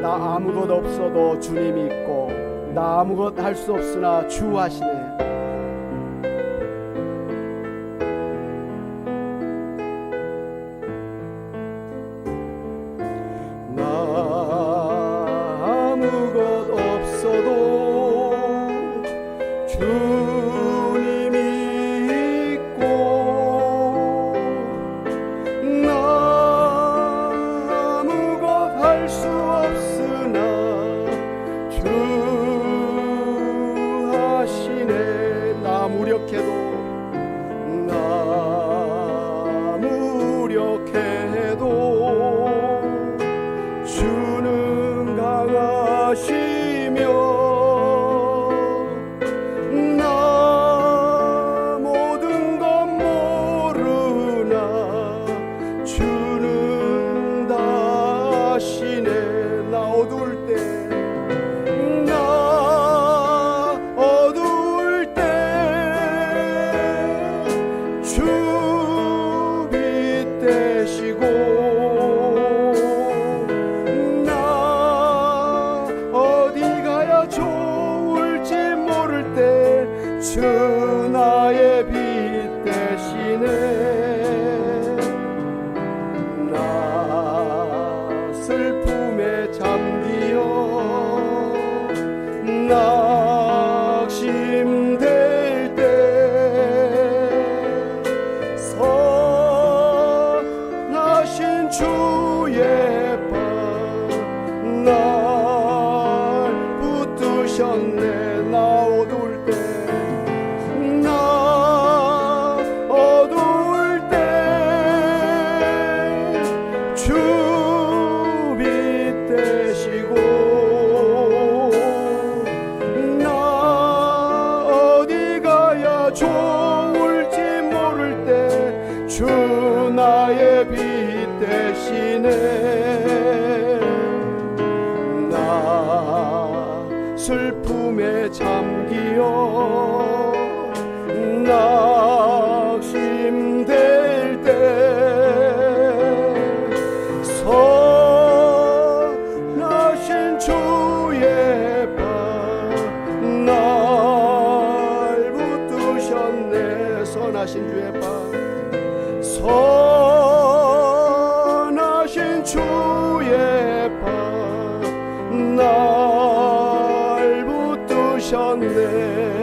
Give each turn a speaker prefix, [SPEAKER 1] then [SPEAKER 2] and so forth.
[SPEAKER 1] 나 아무것 없어도 주님이 있고 나 아무것 할 수 없으나 주 하시네 무 주 나의 빛 되시네 나 슬픔에 잠기어 낙심될 때 선하신 주의 밤날 붙드셨네 나 나의 빛 되시네 나 슬픔에 잠기어 낙심될 때 선하신 주의 밤날 붙드셨네. 선하신 주의 밤 선하신 주의 밤날 붙드셨네.